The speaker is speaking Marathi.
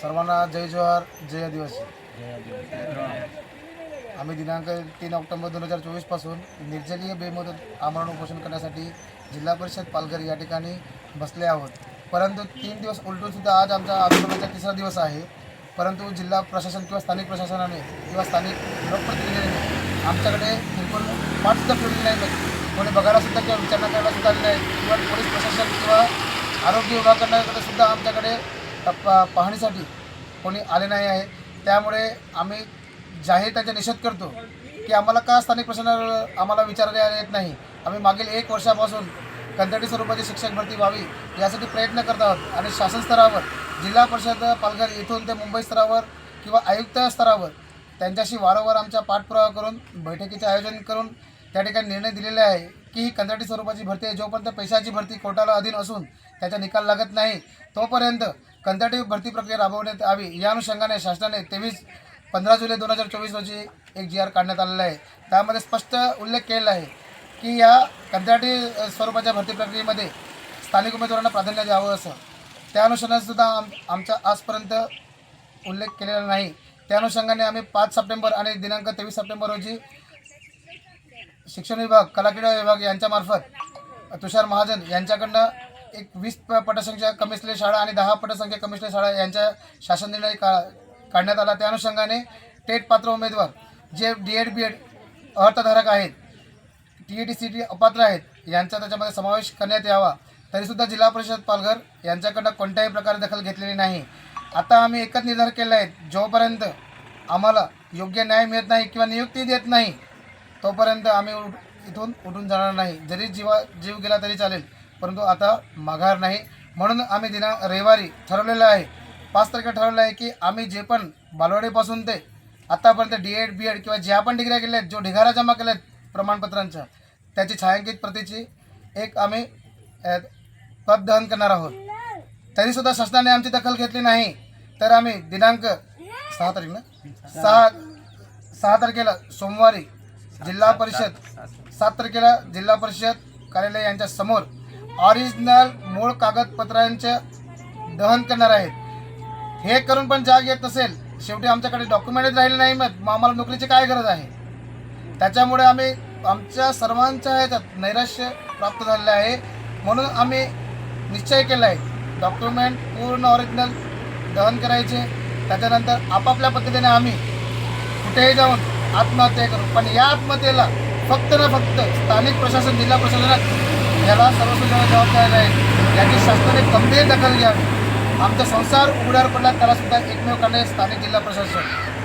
सर्वांना जय जोहार जय आदिवासी. आम्ही दिनांक तीन ऑक्टोबर दोन हजार चोवीसपासून निर्जलीय बेमुदत आमरण उपोषण करण्यासाठी जिल्हा परिषद पालघर या ठिकाणी बसले आहोत. परंतु तीन दिवस उलटून सुद्धा आज आमचा आंदोलनाचा तिसरा दिवस आहे. परंतु जिल्हा प्रशासन किंवा स्थानिक प्रशासनाने किंवा स्थानिक लोकप्रतिनिधींनी आमच्याकडे बिलकुल पाठसुद्धा फिरली नाही कोणी बघायलासुद्धा किंवा विचारणा करायलासुद्धा आली नाही किंवा पोलीस प्रशासन किंवा आरोग्य विभागाकडे सुद्धा आमच्याकडे प- पाहणीसाठी कोणी आले नाही आहे. त्यामुळे आम्ही जाहीर त्यांचा निषेध करतो की आम्हाला का स्थानिक प्रशासनावर आम्हाला विचारले येत नाही? आम्ही मागील एक वर्षापासून कंत्राटी स्वरूपाची शिक्षक भरती व्हावी यासाठी प्रयत्न करत आहोत आणि शासन स्तरावर जिल्हा परिषद पालघर इथून ते मुंबई स्तरावर किंवा आयुक्त स्तरावर त्यांच्याशी वारंवार आमचा पाठपुरावा करून बैठकीचे आयोजन करून त्या ठिकाणी निर्णय दिलेले आहे की ही कंत्राटी स्वरूपाची भरती आहे. जोपर्यंत पैशाची भरती कोर्टाला अधीन असून त्याचा निकाल लागत नाही तोपर्यंत कंत्राटी भरती प्रक्रिया राबवण्यात यावी. या अनुषंगाने शासनाने तेवीस पंधरा जुलै दोन हजार चोवीस रोजी एक जी आर काढण्यात आलेला आहे. त्यामध्ये स्पष्ट उल्लेख केलेला आहे की या कंत्राटी स्वरूपाच्या भरती प्रक्रियेमध्ये स्थानिक उमेदवारांना प्राधान्य द्यावं असं. त्या अनुषंगाने सुद्धा आम आमचा आजपर्यंत उल्लेख केलेला नाही. त्या अनुषंगाने आम्ही पाच सप्टेंबर आणि दिनांक तेवीस सप्टेंबर रोजी शिक्षण विभाग कलाक्रीडा विभाग यांच्यामार्फत तुषार महाजन यांच्याकडनं एक वीस प- पटसंख्या कमी असलेली शाळा आणि दहा पटसंख्या कमी असलेल्या शाळा यांच्या शासन निर्णय का काढण्यात आला. त्या अनुषंगाने टेट पात्र उमेदवार जे डी एड बी एड अर्थधारक आहेत T E T C T अपात्र आहेत यांचा त्याच्यामध्ये समावेश करण्यात यावा. तरीसुद्धा जिल्हा परिषद पालघर यांच्याकडनं कोणत्याही प्रकारे दखल घेतलेली नाही. आता आम्ही एकच निर्धार केला आहे. जोपर्यंत आम्हाला योग्य न्याय मिळत नाही किंवा नियुक्ती देत नाही तोपर्यंत आम्ही उठ- इथून उठून जाणार नाही. जरी जीवा जीव गेला तरी चालेल. परंतु आता माघार नाही. म्हणून आम्ही दिना रविवारी ठरवलेलं आहे पाच तारखेला ठरवलं आहे की आम्ही जे पण बालवाडीपासून ते आतापर्यंत डी एड बी एड किंवा ज्या पण डिग्र्या केल्या आहेत जो ढिगारा जमा केल्या आहेत प्रमाणपत्रांच्या त्याची छायांकित प्रतीची एक आम्ही पद दहन करणार आहोत. तरीसुद्धा शासनाने आमची दखल घेतली नाही. तर आम्ही दिनांक सहा तारीख ना? सहा सहा तारखेला सोमवारी जिल्हा परिषद सात तारखेला जिल्हा परिषद कार्यालय यांच्या समोर ऑरिजिनल मूळ कागदपत्रांचे दहन करणार आहेत. हे करून पण जाग येत नसेल शेवटी आमच्याकडे डॉक्युमेंटच राहिले नाही मग मग आम्हाला नोकरीची काय गरज आहे? त्याच्यामुळे आम्ही आमच्या सर्वांच्या ह्याच्यात नैराश्य प्राप्त झालेलं आहे. म्हणून आम्ही निश्चय केला आहे. डॉक्युमेंट पूर्ण ऑरिजिनल दहन करायचे. त्याच्यानंतर आपापल्या पद्धतीने आम्ही कुठेही जाऊन आत्महत्या करू. पण या आत्महत्येला फक्त ना फक्त स्थानिक प्रशासन जिल्हा प्रशासनात याला सर्वस्व जबाबदार आहे. याची शासनाने गंभीर दखल घ्यावी. आमचा संसार उघड्यावर पडला त्याला सुद्धा एकमेव करणे स्थानिक जिल्हा प्रशासन.